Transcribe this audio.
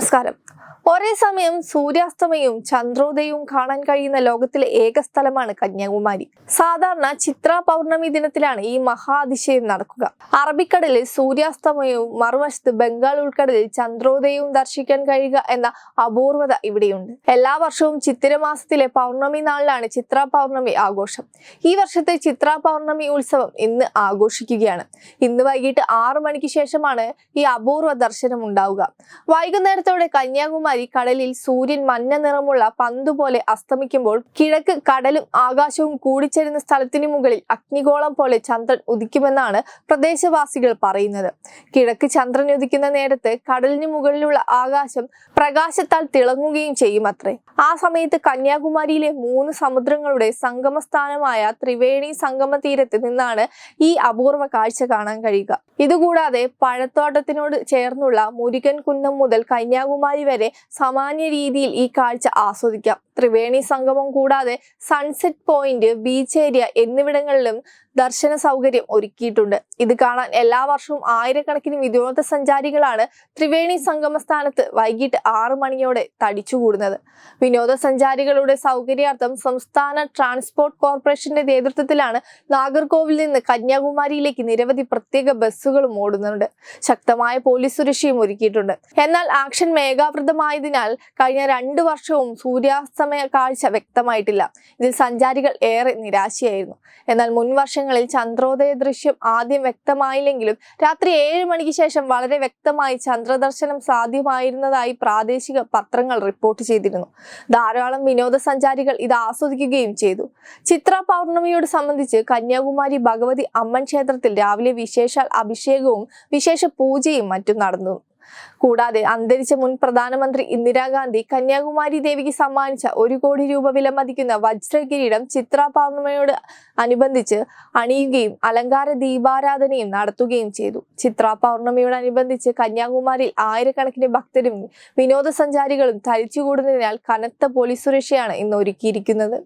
നമസ്കാരം. ഒരേ സമയം സൂര്യാസ്തമയവും ചന്ദ്രോദയവും കാണാൻ കഴിയുന്ന ലോകത്തിലെ ഏക സ്ഥലമാണ് കന്യാകുമാരി. സാധാരണ ചിത്ര പൗർണമി ദിനത്തിലാണ് ഈ മഹാതിശയം നടക്കുക. അറബിക്കടലിൽ സൂര്യാസ്തമയവും മറുവശത്ത് ബംഗാൾ ഉൾക്കടലിൽ ചന്ദ്രോദയവും ദർശിക്കാൻ കഴിയുക എന്ന അപൂർവത ഇവിടെയുണ്ട്. എല്ലാ വർഷവും ചിത്തിരമാസത്തിലെ പൗർണമി നാളിലാണ് ചിത്ര പൗർണമി ആഘോഷം. ഈ വർഷത്തെ ചിത്ര പൗർണമി ഉത്സവം ഇന്ന് ആഘോഷിക്കുകയാണ്. ഇന്ന് വൈകിട്ട് ആറു മണിക്ക് ശേഷമാണ് ഈ അപൂർവ ദർശനം ഉണ്ടാവുക വൈകുന്നേരത്തോടെ കന്യാകുമാരി കടലിൽ സൂര്യൻ മഞ്ഞ നിറമുള്ള പന്തുപോലെ അസ്തമിക്കുമ്പോൾ കിഴക്ക് കടലും ആകാശവും കൂടിച്ചേരുന്ന സ്ഥലത്തിനു മുകളിൽ അഗ്നിഗോളം പോലെ ചന്ദ്രൻ ഉദിക്കുമെന്നാണ് പ്രദേശവാസികൾ പറയുന്നത്. കിഴക്ക് ചന്ദ്രൻ ഉദിക്കുന്ന നേരത്ത് കടലിന് മുകളിലുള്ള ആകാശം പ്രകാശത്താൽ തിളങ്ങുകയും ചെയ്യുമത്രേ. ആ സമയത്ത് കന്യാകുമാരിയിലെ മൂന്ന് സമുദ്രങ്ങളുടെ സംഗമസ്ഥാനമായ ത്രിവേണി സംഗമ തീരത്ത് നിന്നാണ് ഈ അപൂർവ കാഴ്ച കാണാൻ കഴിയുക. ഇതുകൂടാതെ പഴത്തോട്ടത്തിനോട് ചേർന്നുള്ള മുരുകൻ കുന്നം മുതൽ കന്യാകുമാരി വരെ സാമാന്യ രീതിയിൽ ഈ കാഴ്ച ആസ്വദിക്കാം. ത്രിവേണി സംഗമം കൂടാതെ സൺസെറ്റ് പോയിന്റ് ബീച്ച് ഏരിയ എന്നിവിടങ്ങളിലും ദർശന സൗകര്യം ഒരുക്കിയിട്ടുണ്ട്. ഇത് കാണാൻ എല്ലാ വർഷവും ആയിരക്കണക്കിന് വിനോദസഞ്ചാരികളാണ് ത്രിവേണി സംഗമ സ്ഥാനത്ത് വൈകിട്ട് ആറു മണിയോടെ തടിച്ചുകൂടുന്നത്. വിനോദസഞ്ചാരികളുടെ സൗകര്യാർത്ഥം സംസ്ഥാന ട്രാൻസ്പോർട്ട് കോർപ്പറേഷന്റെ നേതൃത്വത്തിലാണ് നാഗർകോവിൽ നിന്ന് കന്യാകുമാരിയിലേക്ക് നിരവധി പ്രത്യേക ബസ്സുകളും ഓടുന്നുണ്ട്. ശക്തമായ പോലീസ് സുരക്ഷയും ഒരുക്കിയിട്ടുണ്ട്. എന്നാൽ ആക്ഷൻ മേഘാവൃതമായതിനാൽ കഴിഞ്ഞ രണ്ടു വർഷവും സൂര്യാസ്തമയ കാഴ്ച വ്യക്തമായിട്ടില്ല. ഇതിൽ സഞ്ചാരികൾ ഏറെ നിരാശയായിരുന്നു. എന്നാൽ മുൻ വർഷങ്ങളിൽ ചന്ദ്രോദയ ദൃശ്യം ആദ്യം വ്യക്തമായില്ലെങ്കിലും രാത്രി ഏഴ് മണിക്ക് ശേഷം വളരെ വ്യക്തമായി ചന്ദ്രദർശനം സാധ്യമായിരുന്നതായി പ്രാദേശിക പത്രങ്ങൾ റിപ്പോർട്ട് ചെയ്തിരുന്നു. ധാരാളം വിനോദസഞ്ചാരികൾ ഇത് ആസ്വദിക്കുകയും ചെയ്തു. ചിത്ര പൗർണമിയോട് സംബന്ധിച്ച് കന്യാകുമാരി ഭഗവതി അമ്മൻ ക്ഷേത്രത്തിൽ രാവിലെ വിശേഷാൽ അഭിഷേകവും വിശേഷ പൂജയും മറ്റും നടന്നു. കൂടാതെ അന്തരിച്ച മുൻ പ്രധാനമന്ത്രി ഇന്ദിരാഗാന്ധി കന്യാകുമാരി ദേവിക്ക് സമ്മാനിച്ച ഒരു കോടി രൂപ വിലമതിക്കുന്ന വജ്രകിരീടം ചിത്ര പൗർണിമയോട് അനുബന്ധിച്ച് അണിയുകയും അലങ്കാര ദീപാരാധനയും നടത്തുകയും ചെയ്തു. ചിത്ര പൗർണിമയോടനുബന്ധിച്ച് കന്യാകുമാരിയിൽ ആയിരക്കണക്കിന് ഭക്തരും വിനോദസഞ്ചാരികളും തരിച്ചുകൂടുന്നതിനാൽ കനത്ത പോലീസ് സുരക്ഷയാണ് ഇന്ന് ഒരുക്കിയിരിക്കുന്നത്.